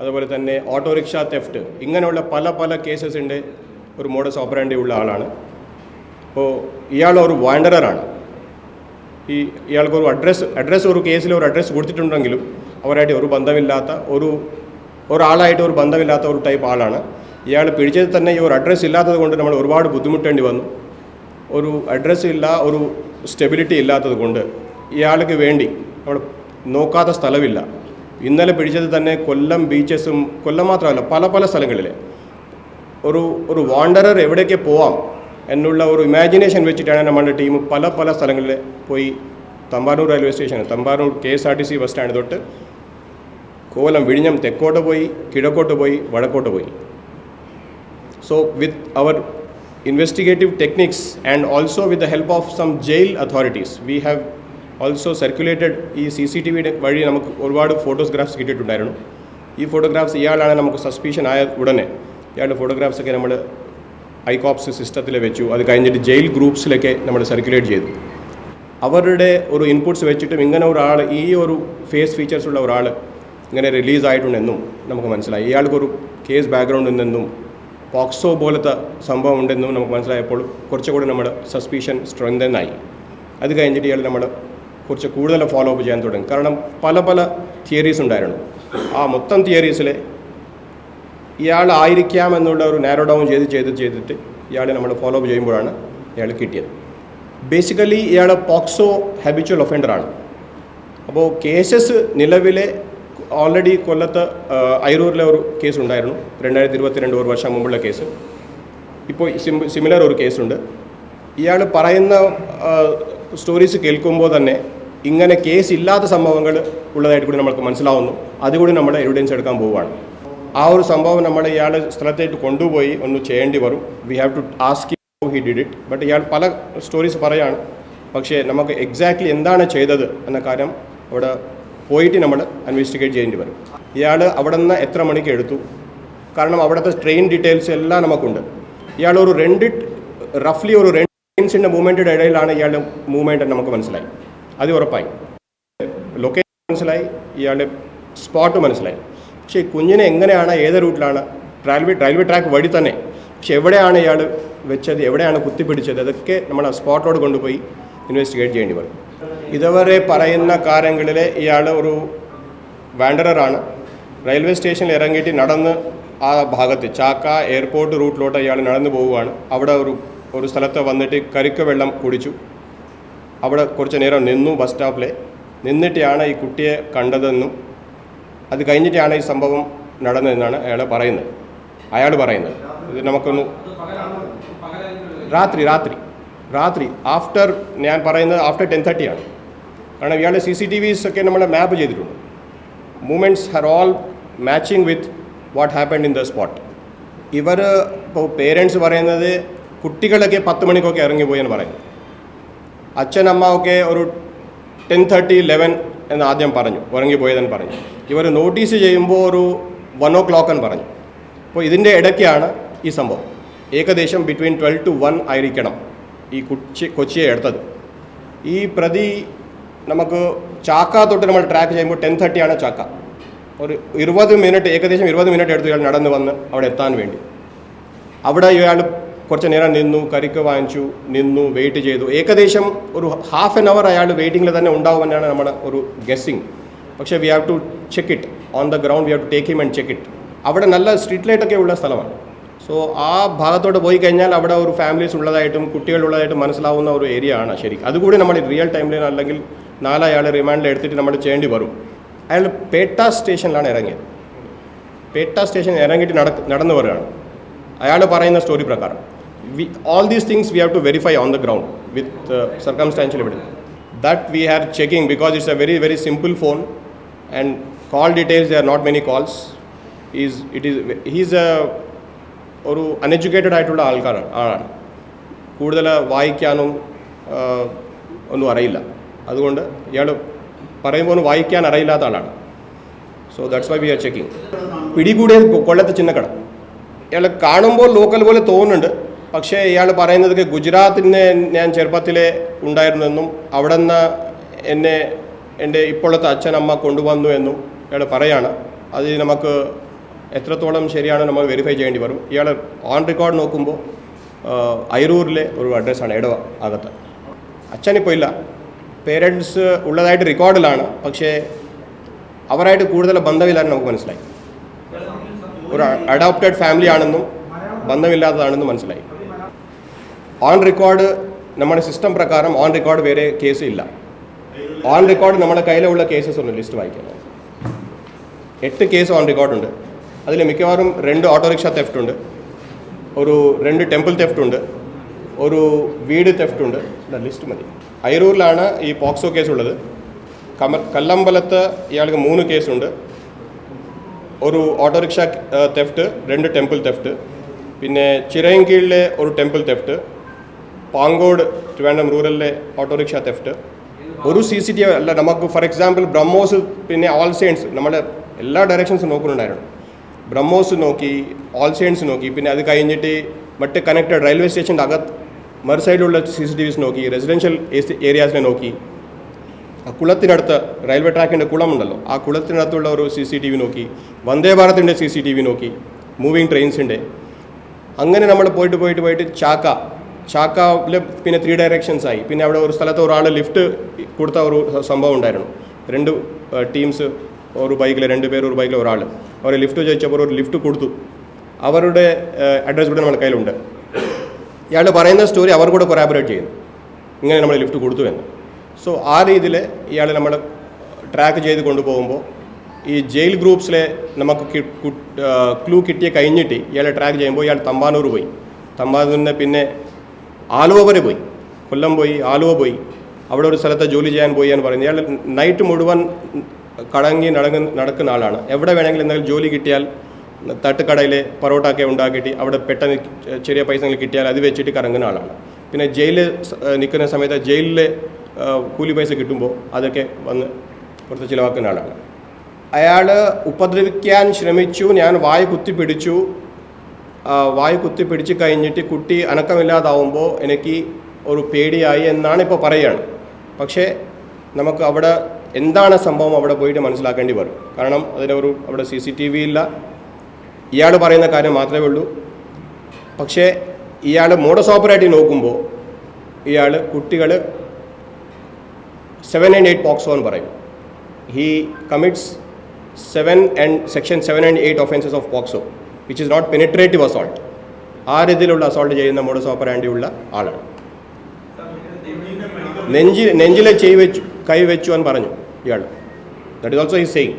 അതുപോലെ തന്നെ autorickshaw theft ഇങ്ങനെയുള്ള പല പല കേസസിന്റെ ഒരു മോഡസ് ഓപ്പറേണ്ടി ഉള്ള ആളാണ്. അപ്പോൾ ഇയാൾ ഒരു വാണ്ടറാണ് ഈ ഇയാൾക്ക് ഒരു അഡ്രസ്സ് അഡ്രസ്സ് ഒരു കേസിൽ ഒരു അഡ്രസ്സ് കൊടുത്തിട്ടുണ്ടെങ്കിലും അവരായിട്ട് ഒരു ബന്ധമില്ലാത്ത ഒരു ഒരാളായിട്ട് ഒരു ബന്ധമില്ലാത്ത ഒരു ടൈപ്പ് ആളാണ്. ഇയാൾ പിടിച്ചത് തന്നെ ഈ ഒരു അഡ്രസ്സ് ഇല്ലാത്തത് കൊണ്ട് നമ്മൾ ഒരുപാട് ബുദ്ധിമുട്ടേണ്ടി വന്നു. ഒരു അഡ്രസ്സ് ഇല്ല ഒരു സ്റ്റെബിലിറ്റി ഇല്ലാത്തത് കൊണ്ട് ഇയാൾക്ക് വേണ്ടി നമ്മൾ നോക്കാത്ത സ്ഥലമില്ല. ഇന്നലെ പിടിച്ചത് തന്നെ കൊല്ലം ബീച്ചസും കൊല്ലം മാത്രമല്ല പല പല സ്ഥലങ്ങളിൽ ഒരു ഒരു വാണ്ടറർ എവിടേക്ക് പോവാം എന്നുള്ള ഒരു ഇമാജിനേഷൻ വെച്ചിട്ടാണ് നമ്മുടെ ടീം പല പല സ്ഥലങ്ങളിൽ പോയി Thampanoor railway station Thampanoor K S R T C bus stand തൊട്ട് കോലം വിഴിഞ്ഞം തെക്കോട്ട് പോയി കിഴക്കോട്ട് പോയി വടക്കോട്ട് പോയി. So with our investigative techniques and also with the help of some jail authorities we have also circulated ഈ സി സി ടി വിയുടെ വഴി നമുക്ക് ഒരുപാട് ഫോട്ടോഗ്രാഫ്സ് കിട്ടിയിട്ടുണ്ടായിരുന്നു. ഈ ഫോട്ടോഗ്രാഫ്സ് ഇയാളാണ് നമുക്ക് സസ്പീഷൻ ആയ ഉടനെ ഇയാളുടെ ഫോട്ടോഗ്രാഫ്സൊക്കെ നമ്മൾ ഐകോപ്സ് സിസ്റ്റത്തിൽ വെച്ചു. അത് കഴിഞ്ഞിട്ട് ജയിൽ ഗ്രൂപ്പ്സിലൊക്കെ നമ്മൾ സർക്കുലേറ്റ് ചെയ്തു. അവരുടെ ഒരു ഇൻപുട്സ് വെച്ചിട്ടും ഇങ്ങനെ ഒരാൾ ഈ ഒരു ഫേസ് ഫീച്ചേഴ്സ് ഉള്ള ഒരാൾ ഇങ്ങനെ റിലീസായിട്ടുണ്ടെന്നും നമുക്ക് മനസ്സിലായി. ഇയാൾക്കൊരു കേസ് ബാക്ക്ഗ്രൗണ്ട് ഉണ്ടെന്നും പോക്സോ പോലത്തെ സംഭവം ഉണ്ടെന്നും നമുക്ക് മനസ്സിലായപ്പോൾ കുറച്ചുകൂടി നമ്മുടെ സസ്പീഷൻ സ്ട്രെങ്തെന്നായി അത് കഴിഞ്ഞിട്ട് ഇയാൾ നമ്മൾ കുറച്ച് കൂടുതൽ ഫോളോ അപ്പ് ചെയ്യാൻ തുടങ്ങി. കാരണം പല പല തിയറീസ് ഉണ്ടായിരുന്നു. ആ മൊത്തം തിയറീസിൽ ഇയാളായിരിക്കാം എന്നുള്ള ഒരു നാരോ ഡൗൺ ചെയ്ത് ചെയ്ത് ചെയ്തിട്ട് ഇയാളെ നമ്മൾ ഫോളോ അപ്പ് ചെയ്യുമ്പോഴാണ് ഇയാൾ കിട്ടിയത്. ബേസിക്കലി ഇയാൾ പോക്സോ ഹാബിച്വൽ ഒഫൻഡറാണ് അപ്പോൾ കേസസ് നിലവിലെ ഓൾറെഡി കൊല്ലത്ത് അയിരൂരിലെ ഒരു കേസ് ഉണ്ടായിരുന്നു. രണ്ടായിരത്തി ഇരുപത്തിരണ്ട് ഒരു വർഷം മുമ്പുള്ള കേസ് ഇപ്പോൾ സിമിലർ ഒരു കേസുണ്ട് ഇയാൾ പറയുന്ന സ്റ്റോറീസ് കേൾക്കുമ്പോൾ തന്നെ ഇങ്ങനെ കേസ് ഇല്ലാത്ത സംഭവങ്ങൾ ഉള്ളതായിട്ട് കൂടി നമുക്ക് മനസ്സിലാവുന്നു. അതുകൂടി നമ്മൾ എവിഡൻസ് എടുക്കാൻ പോവുകയാണ്. ആ ഒരു സംഭവം നമ്മൾ ഇയാൾ സ്ഥലത്തേക്ക് കൊണ്ടുപോയി ഒന്ന് ചെയ്യേണ്ടി വരും. We have to ask he did it but ഇയാൾ പല സ്റ്റോറീസ് പറയാണ്. പക്ഷേ നമുക്ക് എക്സാക്ട്ലി എന്താണ് ചെയ്തത് എന്ന കാര്യം അവിടെ പോയിട്ട് നമ്മൾ അന്വേഷിക്കേറ്റ് ചെയ്യേണ്ടി വരും. ഇയാൾ അവിടെ നിന്ന് എത്ര മണിക്ക് എടുത്തു? കാരണം അവിടുത്തെ ട്രെയിൻ ഡീറ്റെയിൽസ് എല്ലാം നമുക്കുണ്ട്. ഇയാൾ ഒരു രണ്ട് റഫ്ലി ഒരു രണ്ട് ട്രെയിൻസിന്റെ മൂവ്മെന്റിന്റെ ഇടയിലാണ് ഇയാളുടെ മൂവ്മെന്റ് നമുക്ക് മനസ്സിലായി. അത് ഉറപ്പായി. ലൊക്കേഷൻ മനസ്സിലായി ഇയാളുടെ സ്പോട്ട് മനസ്സിലായി. പക്ഷേ കുഞ്ഞിനെ എങ്ങനെയാണ് ഏത് റൂട്ടിലാണ് റെയിൽവേ റെയിൽവേ ട്രാക്ക് വഴി തന്നെ പക്ഷെ എവിടെയാണ് ഇയാൾ വെച്ചത് എവിടെയാണ് കുത്തിപ്പിടിച്ചത് അതൊക്കെ നമ്മൾ ആ സ്പോട്ടോട് കൊണ്ടുപോയി ഇൻവെസ്റ്റിഗേറ്റ് ചെയ്യേണ്ടി വരും. ഇതുവരെ പറയുന്ന കാര്യങ്ങളിൽ ഇയാൾ ഒരു വാണ്ടററാണ് റെയിൽവേ സ്റ്റേഷനിൽ ഇറങ്ങിയിട്ട് നടന്ന് ആ ഭാഗത്ത് ചാക്ക എയർപോർട്ട് റൂട്ടിലോട്ട് ഇയാൾ നടന്നു പോവുകയാണ്. അവിടെ ഒരു ഒരു സ്ഥലത്ത് വന്നിട്ട് കരിക്ക വെള്ളം കുടിച്ചു. അവിടെ കുറച്ച് നേരം നിന്നു ബസ് സ്റ്റോപ്പിൽ നിന്നിട്ടാണ് ഈ കുട്ടിയെ കണ്ടതെന്നും അത് കഴിഞ്ഞിട്ടാണ് ഈ സംഭവം നടന്നതെന്നാണ് അയാൾ പറയുന്നത്. അയാൾ പറയുന്നത്. ഇത് നമുക്കൊന്ന് രാത്രി രാത്രി രാത്രി. ആഫ്റ്റർ ഞാൻ പറയുന്നത് ആഫ്റ്റർ ടെൻ തേർട്ടിയാണ് കാരണം ഇയാളുടെ സി സി ടി വിസ് ഒക്കെ നമ്മൾ മാപ്പ് ചെയ്തിട്ടുണ്ട്. Moments her all matching with what happened in the spot ഇവർ ഇപ്പോൾ പേരൻസ് പറയുന്നത് കുട്ടികളൊക്കെ പത്ത് മണിക്കൊക്കെ ഇറങ്ങിപ്പോയി എന്ന് പറയുന്നു. ഒക്കെ ഒരു ടെൻ തേർട്ടി ലെവൻ എന്ന് ആദ്യം പറഞ്ഞു. ഉറങ്ങിപ്പോയതെന്ന് പറഞ്ഞു. ഇവർ നോട്ടീസ് ചെയ്യുമ്പോൾ ഒരു വൺ ഒ ക്ലോക്ക് എന്ന് പറഞ്ഞു. അപ്പോൾ ഇതിന്റെ ഇടയ്ക്കാണ് ഈ സംഭവം. ഏകദേശം ബിറ്റ്വീൻ ട്വൽവ് ടു വൺ ആയിരിക്കണം ഈ കൊച്ചി കൊച്ചിയെ എടുത്തത്. ഈ പ്രതി നമുക്ക് ചാക്ക തൊട്ട് നമ്മൾ ട്രാക്ക് ചെയ്യുമ്പോൾ ടെൻ തേർട്ടിയാണ് ചാക്ക. ഒരു ഇരുപത് മിനിറ്റ് ഏകദേശം ഇരുപത് മിനിറ്റ് എടുത്ത് ഇയാൾ നടന്ന് വന്ന് അവിടെ എത്താൻ വേണ്ടി. അവിടെ ഇയാൾ കുറച്ച് നേരം നിന്നു കരിക്ക് വാങ്ങിച്ചു നിന്നു വെയിറ്റ് ചെയ്തു. ഏകദേശം ഒരു ഹാഫ് ആൻ അവർ അയാൾ വെയിറ്റിംഗിൽ തന്നെ ഉണ്ടാവുമെന്നാണ് നമ്മുടെ ഒരു ഗസ്സിങ് പക്ഷേ we have to check it on the ground we have to take him and check it അവിടെ നല്ല സ്ട്രീറ്റ് ലൈറ്റൊക്കെ ഉള്ള സ്ഥലമാണ്. സോ ആ ഭാഗത്തോട്ട് പോയി കഴിഞ്ഞാൽ അവിടെ ഒരു ഫാമിലീസ് ഉള്ളതായിട്ടും കുട്ടികളുള്ളതായിട്ടും മനസ്സിലാവുന്ന ഒരു ഏരിയ ആണ് ശരി അതുകൂടി നമ്മൾ റിയൽ ടൈമിൽ അല്ലെങ്കിൽ അയാൾ റിമാൻഡിൽ എടുത്തിട്ട് നമ്മൾ ചെയ്യേണ്ടി വരും. അയാൾ പേട്ട സ്റ്റേഷനിലാണ് ഇറങ്ങിയത്. പേട്ട സ്റ്റേഷൻ ഇറങ്ങിയിട്ട് നട നടന്നു വരികയാണ്. അയാൾ പറയുന്ന സ്റ്റോറി പ്രകാരം. We all these things we have to verify on the ground with circumstantial evidence that we are checking because it's a very very simple phone and call details there are not many calls is it is he's a ഒരു uneducated ആയിട്ടുള്ള ആൾക്കാരാണ് ആളാണ്. കൂടുതൽ വായിക്കാനും ഒന്നും അറിയില്ല. അതുകൊണ്ട് ഇയാൾ പറയുമ്പോൾ വായിക്കാൻ അറിയില്ലാത്ത ആളാണ്. So that's why we are checking പിടികൂടിയ കൊ- ചിന്നക്കട. ഇയാൾ കാണുമ്പോൾ ലോക്കൽ പക്ഷേ ഇയാൾ പറയുന്നത് ഗുജറാത്തിന് ഞാൻ ചെറുപ്പത്തിലെ ഉണ്ടായിരുന്നെന്നും അവിടെ നിന്ന് എന്നെ എന്റെ ഇപ്പോഴത്തെ അച്ഛനമ്മ കൊണ്ടുവന്നു എന്നും ഇയാൾ പറയാണ്. അത് നമുക്ക് എത്രത്തോളം ശരിയാണ് നമ്മൾ വെരിഫൈ ചെയ്യേണ്ടി വരും. ഇയാൾ ഓൺ റെക്കോർഡ് നോക്കുമ്പോൾ ഐറൂറിലെ ഒരു അഡ്രസ്സാണ് ഇടവ അകത്ത്. അച്ഛനിപ്പോൾ ഇല്ല. പേരൻസ് ഉള്ളതായിട്ട് റെക്കോർഡിലാണ് പക്ഷേ അവരായിട്ട് കൂടുതൽ ബന്ധമില്ലാന്ന് നമുക്ക് മനസ്സിലായി. ഒരു അഡോപ്റ്റഡ് ഫാമിലി ആണെന്നും ബന്ധമില്ലാത്തതാണെന്നും മനസ്സിലായി. ഓൺ റെക്കോർഡ് നമ്മുടെ സിസ്റ്റം പ്രകാരം ഓൺ റെക്കോർഡ് വേറെ കേസ് ഇല്ല. ഓൺ റെക്കോർഡ് നമ്മുടെ കയ്യിലുള്ള കേസസ് ഒന്ന് ലിസ്റ്റ് വായിക്കാം. എട്ട് കേസ് ഓൺ റെക്കോർഡ് ഉണ്ട്. അതിൽ മിക്കവാറും രണ്ട് ഓട്ടോറിക്ഷ തെഫ്റ്റ് ഉണ്ട്. ഒരു രണ്ട് ടെമ്പിൾ തെഫ്റ്റ് ഉണ്ട്. ഒരു വീട് തെഫ്റ്റ് ഉണ്ട്. ലിസ്റ്റ് മതി. അയറൂരിലാണ് ഈ പോക്സോ കേസ് ഉള്ളത്. കമ കല്ലമ്പലത്ത് ഇയാൾക്ക് മൂന്ന് കേസുണ്ട് ഒരു ഓട്ടോറിക്ഷ തെഫ്റ്റ് രണ്ട് ടെമ്പിൾ തെഫ്റ്റ് പിന്നെ ചിറയൻകീഴിലെ ഒരു ടെമ്പിൾ തെഫ്റ്റ് പാങ്കോട് ട്രിവാൻഡ്രം റൂറലിലെ ഓട്ടോറിക്ഷ തെഫ്റ്റ് ഒരു സി സി ടി വി അല്ല നമുക്ക് ഫോർ എക്സാമ്പിൾ ബ്രഹ്മോസ് പിന്നെ ഓൾ സെയിൻസ് നമ്മുടെ എല്ലാ ഡയറക്ഷൻസും നോക്കുന്നുണ്ടായിരുന്നു. ബ്രഹ്മോസ് നോക്കി ഓൾ സെയിൻസ് നോക്കി പിന്നെ അത് കഴിഞ്ഞിട്ട് മറ്റ് കണക്റ്റഡ് റെയിൽവേ സ്റ്റേഷന്റെ അകത്ത് മറു സൈഡിലുള്ള സി സി ടി വിസ് നോക്കി റെസിഡൻഷ്യൽ ഏരിയാസിനെ നോക്കി. ആ കുളത്തിനടുത്ത് റെയിൽവേ ട്രാക്കിന്റെ കുളമുണ്ടല്ലോ ആ കുളത്തിനടുത്തുള്ള ഒരു സി സി ടി വി നോക്കി വന്ദേ ഭാരതിന്റെ സി സി ടി വി നോക്കി മൂവിങ് ട്രെയിൻസിന്റെ അങ്ങനെ നമ്മൾ പോയിട്ട് പോയിട്ട് പോയിട്ട് ചാക്ക ചാക്കയിൽ പിന്നെ ത്രീ ഡയറക്ഷൻസ് ആയി. പിന്നെ അവിടെ ഒരു സ്ഥലത്ത് ഒരാൾ ലിഫ്റ്റ് കൊടുത്ത ഒരു സംഭവം ഉണ്ടായിരുന്നു. രണ്ട് ടീംസ് ഒരു ബൈക്കിൽ രണ്ട് പേർ ഒരു ബൈക്കിൽ ഒരാൾ അവർ ലിഫ്റ്റ് ചോദിച്ചപ്പോൾ ഒരു ലിഫ്റ്റ് കൊടുത്തു. അവരുടെ അഡ്രസ് ഇവിടെ നമ്മുടെ കയ്യിലുണ്ട്. ഇയാൾ പറയുന്ന സ്റ്റോറി അവർ കൂടെ കൊറാബറേറ്റ് ചെയ്യുന്നു. ഇങ്ങനെ നമ്മൾ ലിഫ്റ്റ് കൊടുത്തു എന്ന്. സോ ആ രീതിയിൽ ഇയാൾ നമ്മൾ ട്രാക്ക് ചെയ്ത് കൊണ്ടുപോകുമ്പോൾ ഈ ജയിൽ ഗ്രൂപ്പ്സിലെ നമുക്ക് ക്ലൂ കിട്ടിയ കഴിഞ്ഞിട്ട് ഇയാളെ ട്രാക്ക് ചെയ്യുമ്പോൾ ഇയാൾ തമ്പാനൂർ പോയി. തമ്പാനൂരിനെ പിന്നെ ആലുവ വരെ പോയി. കൊല്ലം പോയി ആലുവ പോയി. അവിടെ ഒരു സ്ഥലത്ത് ജോലി ചെയ്യാൻ പോയി എന്ന് പറയുന്നത്. ഇയാൾ നൈറ്റ് മുഴുവൻ കടങ്ങി നടങ്ങ നടക്കുന്ന ആളാണ്. എവിടെ വേണമെങ്കിലും എന്തെങ്കിലും ജോലി കിട്ടിയാൽ തട്ടുകടയിലെ പൊറോട്ട ഒക്കെ ഉണ്ടാക്കിയിട്ട് അവിടെ പെട്ടെന്ന് ചെറിയ പൈസകൾ കിട്ടിയാൽ അത് വെച്ചിട്ട് കറങ്ങുന്ന ആളാണ്. പിന്നെ ജയിലിൽ നിൽക്കുന്ന സമയത്ത് ജയിലിലെ കൂലി പൈസ കിട്ടുമ്പോൾ അതൊക്കെ വന്ന് പുറത്ത് ചിലവാക്കുന്ന ആളാണ്. അയാൾ ഉപദ്രവിക്കാൻ ശ്രമിച്ചു ഞാൻ വായ കുത്തിപ്പിടിച്ചു ആ, കുത്തി പിടിച്ച് കഴിഞ്ഞിട്ട് കുട്ടി അനക്കമില്ലാതാവുമ്പോൾ എനിക്ക് ഒരു പേടിയായി എന്നാണ് ഇപ്പോൾ പറയുകയാണ് പക്ഷേ നമുക്ക് അവിടെ എന്താണ് സംഭവം അവിടെ പോയിട്ട് മനസ്സിലാക്കേണ്ടി വരും. കാരണം അതിനൊരു അവിടെ സി സി ടി വി ഇല്ല. ഇയാൾ പറയുന്ന കാര്യം മാത്രമേ ഉള്ളൂ. പക്ഷേ ഇയാൾ മോഡസ് ഓപ്പറേറ്റി നോക്കുമ്പോൾ ഇയാൾ കുട്ടികൾ സെവൻ ആൻഡ് എയ്റ്റ് പോക്സോ എന്ന് പറയും. He commits seven and section seven and eight offences of POCSO which is not penetrative assault ആ രീതിയിലുള്ള അസോൾട്ട് ചെയ്യുന്ന മോഡസ് ഓപ്പറാൻഡിയുള്ള ആളാണ്. നെഞ്ചി നെഞ്ചിലെ ചെയ് വെച്ചു കൈ വെച്ചു എന്ന് പറഞ്ഞു ഇയാൾ. ദറ്റ് ഇസ് ഓൾസോ ഈ സെയിങ്